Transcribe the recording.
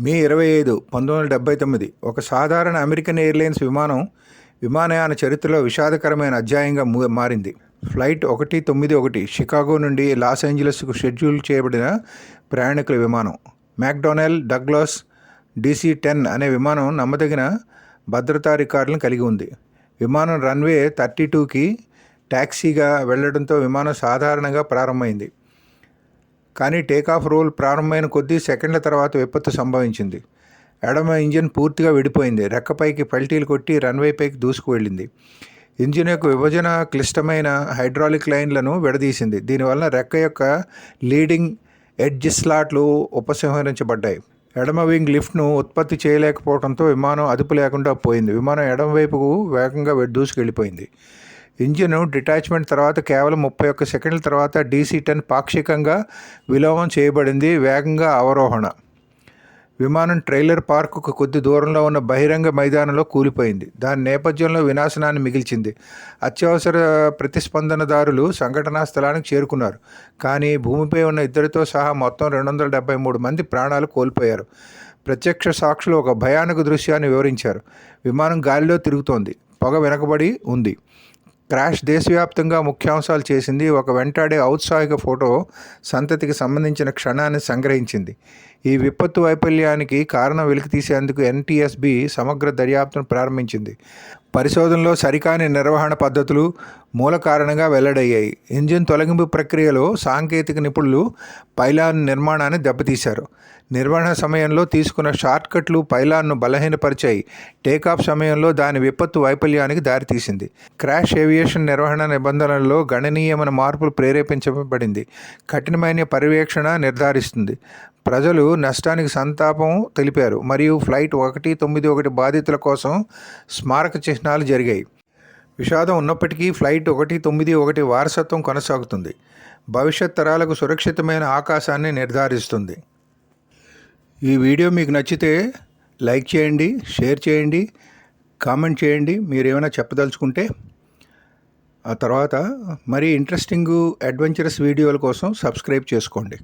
మే ఇరవై ఐదు పంతొమ్మిది వందల డెబ్బై తొమ్మిది. ఒక సాధారణ అమెరికన్ ఎయిర్లైన్స్ విమానం విమానయాన చరిత్రలో విషాదకరమైన అధ్యాయంగా మారింది. ఫ్లైట్ ఒకటి తొమ్మిది ఒకటి షికాగో నుండి లాస్ ఏంజలస్కు షెడ్యూల్ చేయబడిన ప్రయాణికుల విమానం. మ్యాక్డొనాల్డ్ డగ్లాస్ డీసీ టెన్ అనే విమానం నమ్మదగిన భద్రతా రికార్డులను కలిగి ఉంది. విమానం రన్వే థర్టీ టూకి ట్యాక్సీగా వెళ్ళడంతో విమానం సాధారణంగా ప్రారంభమైంది. కానీ టేకాఫ్ రోల్ ప్రారంభమైన కొద్ది సెకండ్ల తర్వాత విపత్తు సంభవించింది. ఎడమ ఇంజిన్ పూర్తిగా విడిపోయింది. రెక్కపైకి పల్టీలు కొట్టి రన్వే పైకి దూసుకు వెళ్ళింది. ఇంజిన్ యొక్క విభజన క్లిష్టమైన హైడ్రాలిక్ లైన్లను విడదీసింది. దీనివల్ల రెక్క యొక్క లీడింగ్ ఎడ్జ్ స్లాట్లు ఉపసంహరించబడ్డాయి. ఎడమ వింగ్ లిఫ్ట్ను ఉత్పత్తి చేయలేకపోవడంతో విమానం అదుపు లేకుండా పోయింది. విమానం ఎడమ వైపుకు వేగంగా దూసుకెళ్ళిపోయింది. ఇంజిన్ డిటాచ్మెంట్ తర్వాత కేవలం ముప్పై ఒక్క సెకండ్ల తర్వాత డీసీ టెన్ పాక్షికంగా విలోమం చేయబడింది. వేగంగా అవరోహణ. విమానం ట్రైలర్ పార్కుకు కొద్ది దూరంలో ఉన్న బహిరంగ మైదానంలో కూలిపోయింది. దాని నేపథ్యంలో వినాశనాన్ని మిగిల్చింది. అత్యవసర ప్రతిస్పందనదారులు సంఘటనా స్థలానికి చేరుకున్నారు. కానీ భూమిపై ఉన్న ఇద్దరితో సహా మొత్తం రెండు వందల డెబ్బై మూడు మంది ప్రాణాలు కోల్పోయారు. ప్రత్యక్ష సాక్షులు ఒక భయానక దృశ్యాన్ని వివరించారు. విమానం గాలిలో తిరుగుతోంది. పొగ వెనకబడి ఉంది. క్రాష్ దేశవ్యాప్తంగా ముఖ్యాంశాలు చేసింది ఒక వెంటాడే ఔత్సాహిక ఫోటో సంతతికి సంబంధించిన క్షణాన్ని సంగ్రహించింది. ఈ విపత్తు వైఫల్యానికి కారణం వెలికి తీసేందుకు ఎన్టీఎస్బి సమగ్ర దర్యాప్తును ప్రారంభించింది. పరిశోధనలో సరికాని నిర్వహణ పద్ధతులు మూల కారణంగా వెల్లడయ్యాయి. ఇంజిన్ తొలగింపు ప్రక్రియలో సాంకేతిక నిపుణులు పైలాన్ నిర్మాణాన్ని దెబ్బతీశారు. నిర్వహణ సమయంలో తీసుకున్న షార్ట్కట్లు పైలాన్ను బలహీనపరిచాయి. టేకాఫ్ సమయంలో దాని విపత్తు వైఫల్యానికి దారితీసింది. క్రాష్ ఏవియేషన్ నిర్వహణ నిబంధనల్లో గణనీయమైన మార్పులు ప్రేరేపించబడింది. కఠినమైన పర్యవేక్షణ నిర్ధారిస్తుంది. ప్రజలు నష్టానికి సంతాపం తెలిపారు. మరియు ఫ్లైట్ ఒకటి తొమ్మిది ఒకటి బాధితుల కోసం స్మారక చిహ్నాలు జరిగాయి. విషాదం ఉన్నప్పటికీ ఫ్లైట్ ఒకటి తొమ్మిది ఒకటి వారసత్వం కొనసాగుతుంది. భవిష్యత్ తరాలకు సురక్షితమైన ఆకాశాన్ని నిర్ధారిస్తుంది. ఈ వీడియో మీకు నచ్చితే లైక్ చేయండి షేర్ చేయండి కామెంట్ చేయండి. మీరు ఏమైనా చెప్పదలుచుకుంటే ఆ తర్వాత మరి ఇంట్రెస్టింగ్ అడ్వెంచరస్ వీడియోల కోసం సబ్స్క్రైబ్ చేసుకోండి.